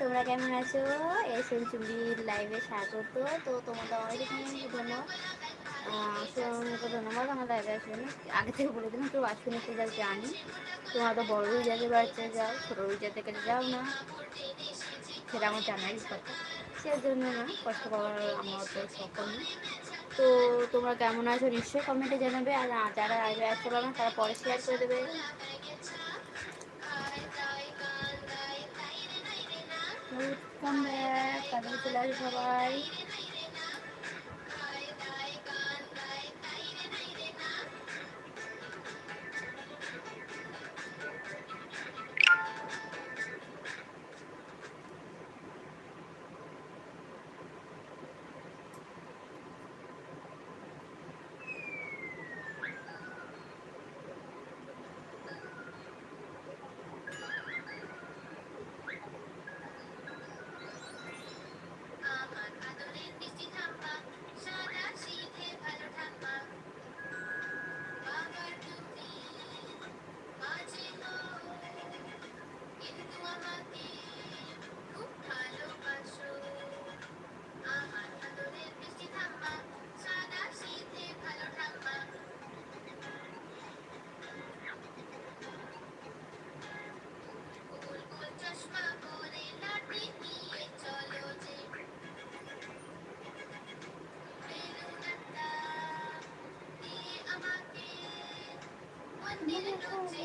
তোমরা কেমন আছো? এসএন চুমড়ির লাইভে স্বাগত। তো তোমাদের অনেক ধন্যবাদ। ধন্যবাদ আমার লাইভে আসবে আগে থেকে বলে দিলাম, কেউ আসবে না সেটা জানি। তোমরা তো বড় রুইজাতে বাড়িতে যাও। ছোটো রুইজাতে কেটে যাও না। সেটা আমার জানাই কথা। সেজন্য না, কষ্ট পাওয়ার আমার তো সফল না তো তোমরা কেমন আছো নিশ্চয়ই কমেন্টে জানাবে। আর যারা আগে আসতে পারবে তারা পরে শেয়ার করে দেবে। উৎপম তাদের চলে আসে সবাই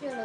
চলো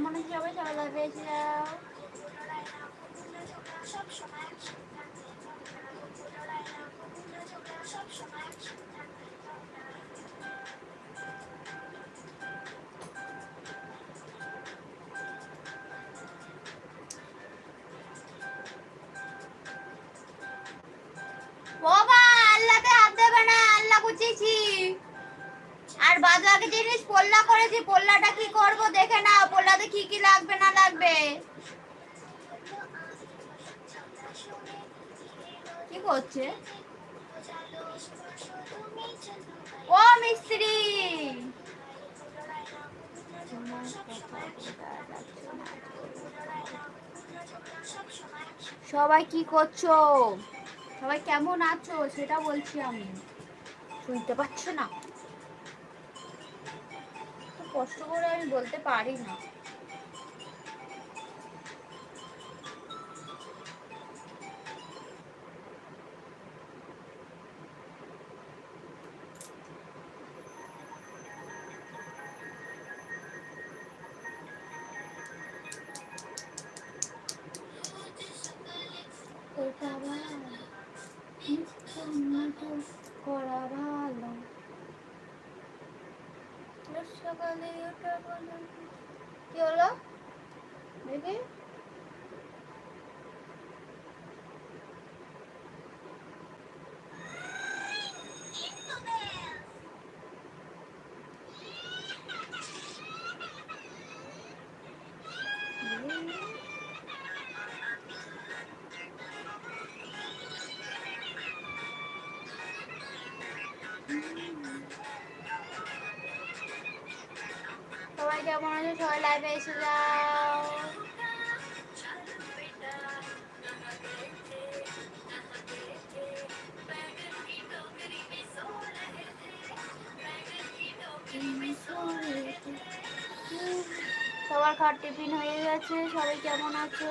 কেমন আছে সবাই সবাই লাইভে যাও বাবা আল্লাহতে হাত দেবে না আল্লাহ বুঝেছি বাজারে জিনিস পোল্লা করেছি, পোল্লাটা কি করব দেখে না পোল্লাতে কি কি লাগবে না লাগবে? কি করছে? ও মিস্ত্রি! সবাই কি করছ? সবাই কেমন আছো? সেটা বলছি আমি। শুনতে পাচ্ছ না? কষ্ট করে আমি বলতে পারি না। ওটা আবার সকালে বলে কি হলো? দেখি কেমন আছো? সবাই লাইভে এসে যাও। সবার খাওয়ার টিফিন হয়ে গেছে। সবাই কেমন আছো?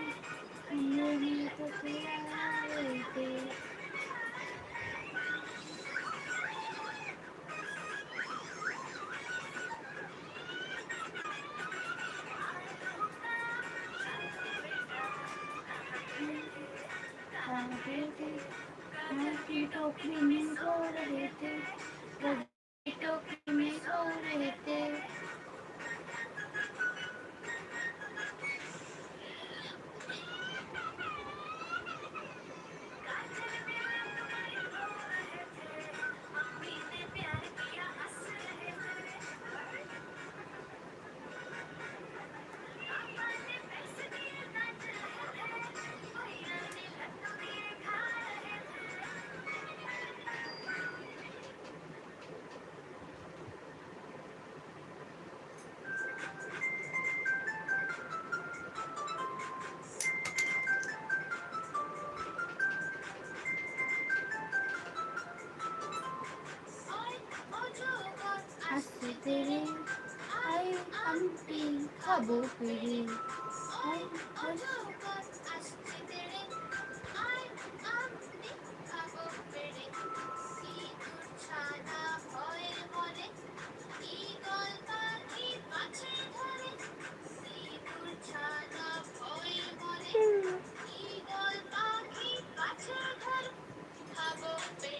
Happy टोकरी में सो रहे थे তেরে আই আমটি খাব পেরে আই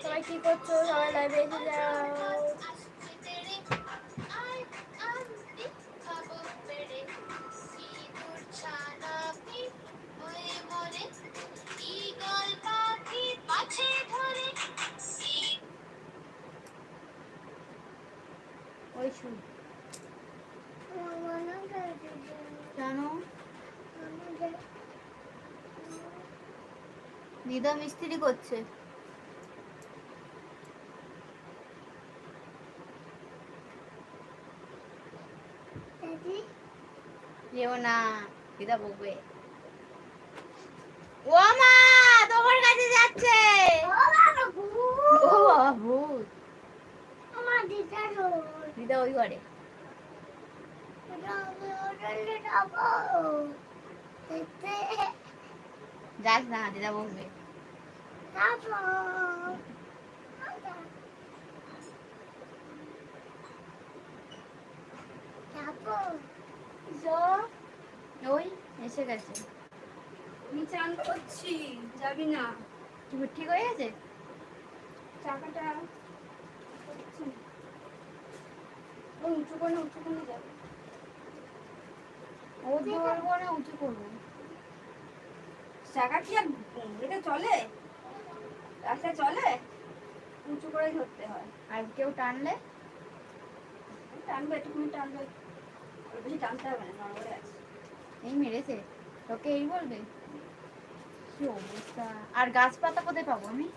সবাই কি করছ? সবাই লাইভে এসে যাও। দিদা মিস্ত্রি করছে। যেও না দিদা বকবে। ও মা তোমার কাছে যাচ্ছে। ও দিদা ওই ঘরে। যাস না দিদা বকবে। ওই এসে গেছে। আমি চান করছি যাবি না? তুমি ঠিক হয়ে গেছে? চাকাটা ও উঁচু করে উঁচু করে যাবে। ও ধরবো না উঁচু করব। চাকা কি আর এটা চলে? রাস্তা চলে? উঁচু করে ধরতে হয়। আর কেউ টানলে? টানবে একটুখানি টানবে। বেশি টানতে হবে না নড়বড়ে আছে। এই মেরেছে। তোকে এই বলবে? কি অবস্থা? আর গাছপাতা কোথায় পাবো আমি?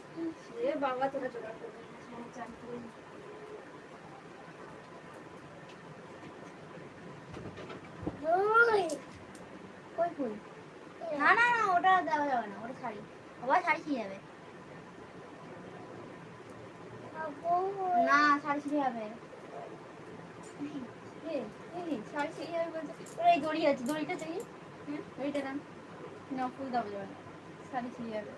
সে বাবা তোরা জোগাড় করবে। কই ফুল না না না, ওটা দেওয়া যাবে না, ওটা শাড়ি। আবার শাড়ি ছিঁড়ে যাবে। না, শাড়ি ছিঁড়ে যাবে। শাড়ি ছিঁড়ে যাবে বলছে। দড়ি আছে, দড়িটা চাই হ্যাঁ দড়িটা যাবে না। শাড়ি ছিঁড়ে যাবে।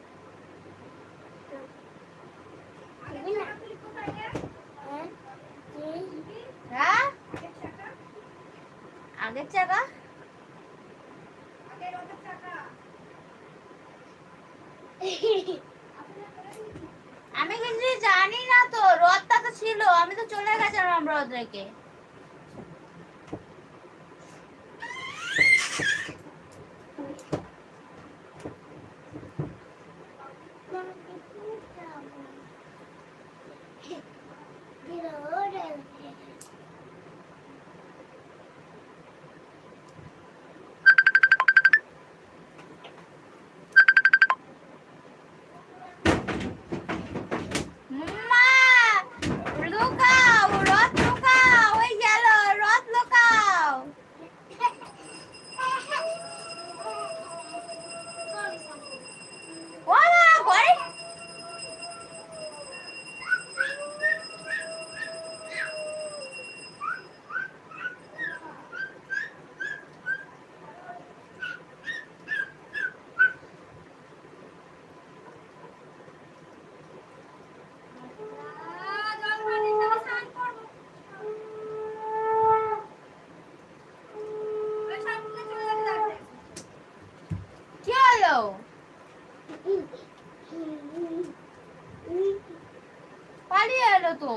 হ্যাঁ আগের চাকা। আমি কিন্তু জানি না তো রথটা তো ছিল আমি তো চলে গেছিলাম রথ রেখে মা লুকাও রথ লুকাও ওই গেল রথ লুকাও ও মা ঘরে কি হলো এলো তো।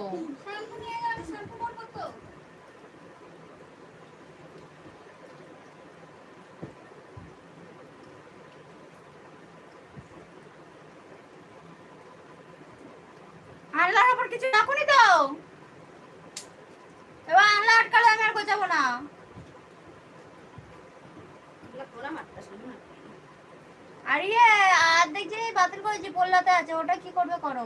আল্লাহর এবার আল্লাহ আটকালে আমি আর গোছাবো না। আর ইয়ে আর দেখছি বাতিল করেছি, পল্লাতে আছে, ওটা কি করবে করো?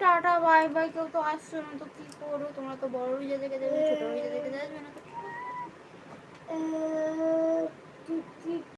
টাটা, বাই বাই, কেউ তো আসছো না, তো কি করো তোমরা তো বড় রুজে দেখে যাবে ছোট রুজে দেখে যাবে না তো।